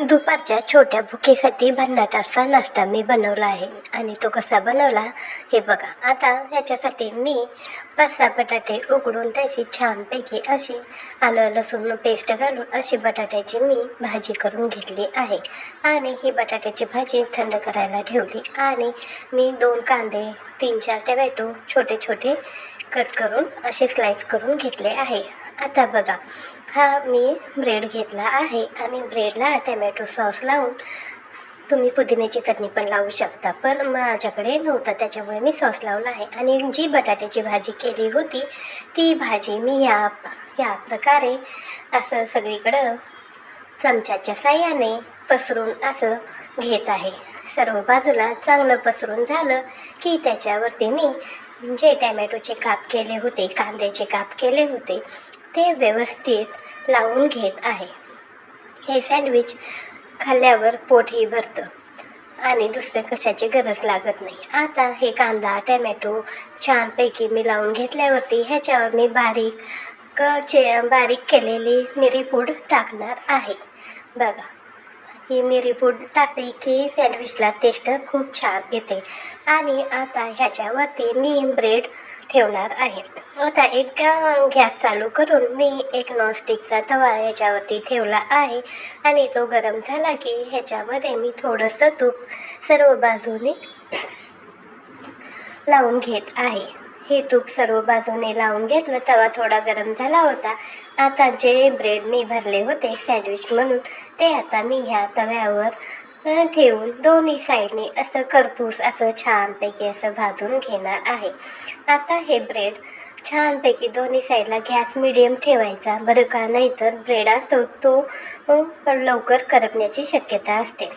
दुपारच्या छोट्या भुकेसाठी भन्नाट असा नाश्ता मी बनवला आहे. आणि तो कसा बनवला हे बघा. आता ह्याच्यासाठी मी पाच सहा बटाटे उकडून त्याची छानपैकी अशी आलं लसूण पेस्ट घालून अशी बटाट्याची मी भाजी करून घेतली आहे. आणि ही बटाट्याची भाजी थंड करायला ठेवली. आणि मी दोन कांदे तीन चार टमॅटो छोटे छोटे कट करून असे स्लाइस करून घेतले आहे. आता बघा हा मी ब्रेड घेतला आहे आणि ब्रेडला टॅमॅटो सॉस लावून तुम्ही पुदिन्याची चटणी पण लावू शकता. पण माझ्याकडे नव्हतं त्याच्यामुळे मी सॉस लावला आहे. आणि जी बटाट्याची भाजी केली होती ती भाजी मी या या प्रकारे असं सगळीकडं चमच्याच्या साह्याने पसरून असं घेत आहे. सर्व बाजूला चांगलं पसरून झालं की त्याच्यावरती मी जे टॅमॅटोचे काप केले होते कांद्याचे काप केले होते ते व्यवस्थित लावून घेत आहे. हे सँडविच खाल्ल्यावर पोटही भरतं आणि दुसऱ्या कशाची गरज लागत नाही. आता हे कांदा टॅमॅटो छानपैकी मी लावून घेतल्यावरती ह्याच्यावर मी बारीक क चे बारीक केलेली मिरी पूड टाकणार आहे. बघा ही मिरी रिपोर्ट टाकली की सँडविचला टेस्ट खूप छान येते. आणि आता ह्याच्यावरती मी ब्रेड ठेवणार आहे. आता एक गॅस चालू करून मी एक नॉनस्टिकचा तवा ह्याच्यावरती ठेवला आहे. आणि तो गरम झाला की ह्याच्यामध्ये मी थोडंसं तूप सर्व बाजूने लावून घेत आहे. हे तूप सर्व बाजूने लावून घेतलं तवा थोडा गरम झाला होता. आता जे ब्रेड मी भरले होते सँडविच म्हणून ते आता मी ह्या तव्यावर ठेवून दोन्ही साईडने असं करपूस असं छानपैकी असं भाजून घेणार आहे. आता हे ब्रेड छानपैकी दोन्ही साईडला गॅस मिडियम ठेवायचा. बरं का? नाहीतर ब्रेड असतो तो लवकर करपण्याची शक्यता असते.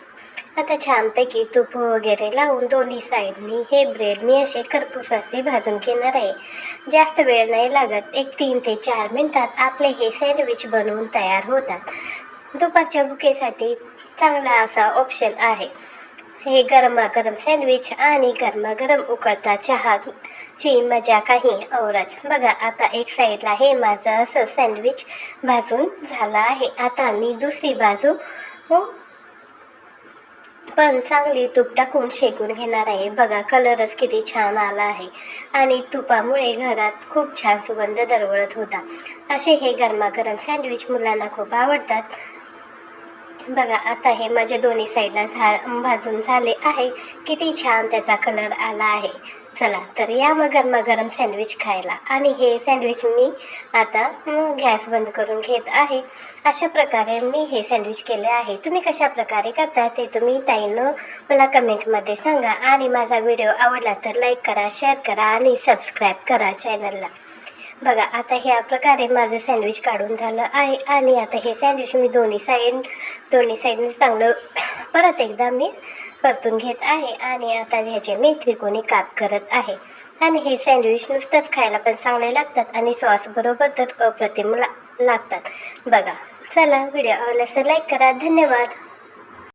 आता छानपैकी तूप वगैरे लावून दोन्ही साईडनी हे ब्रेड मी असे खरपूसाचे असे भाजून घेणार आहे. जास्त वेळ नाही लागत एक तीन ते चार मिनटात आपले हे सँडविच बनवून तयार होतात. दुपारच्या भुकेसाठी चांगला असा ऑप्शन आहे. हे गरमागरम सँडविच आणि गरमागरम उकळता चहाची मजा काही औरच. बघा आता एक साईडला हे माझं असं सँडविच भाजून झालं आहे. आता मी दुसरी बाजू हो, पण चांगली तूप टाकून शेकून घेणार आहे. बघा कलरच किती छान आला आहे. आणि तुपामुळे घरात खूप छान सुगंध दरवळत होता. असे हे गरमागरम सँडविच मुलांना खूप आवडतात. बघा आता हे माझे दोन्ही साईडला झा भाजून झाले आहे. किती छान त्याचा कलर आला आहे. चला तर या मग गरमागरम सँडविच खायला. आणि हे सँडविच मी आता गॅस बंद करून घेत आहे. अशा प्रकारे मी हे सँडविच केले आहे. तुम्ही कशा प्रकारे करता ते तुम्ही ताईनं मला कमेंटमध्ये सांगा. आणि माझा व्हिडिओ आवडला तर लाईक करा शेअर करा आणि सबस्क्राईब करा चॅनलला. बघा आता ह्या प्रकारे माझं सँडविच काढून झालं आहे आणि आता हे सँडविच मी दोन्ही साईड दोन्ही साईडने चांगलं परत एकदा मी परतून घेत आहे आणि आता ह्याचे मी त्रिकोणी काप करत आहे. आणि हे सँडविच नुसतंच खायला पण चांगले लागतात आणि सॉस बरोबर तर अप्रतिम ला लागतात. बघा चला व्हिडिओ आवडल्यास लाईक करा. धन्यवाद.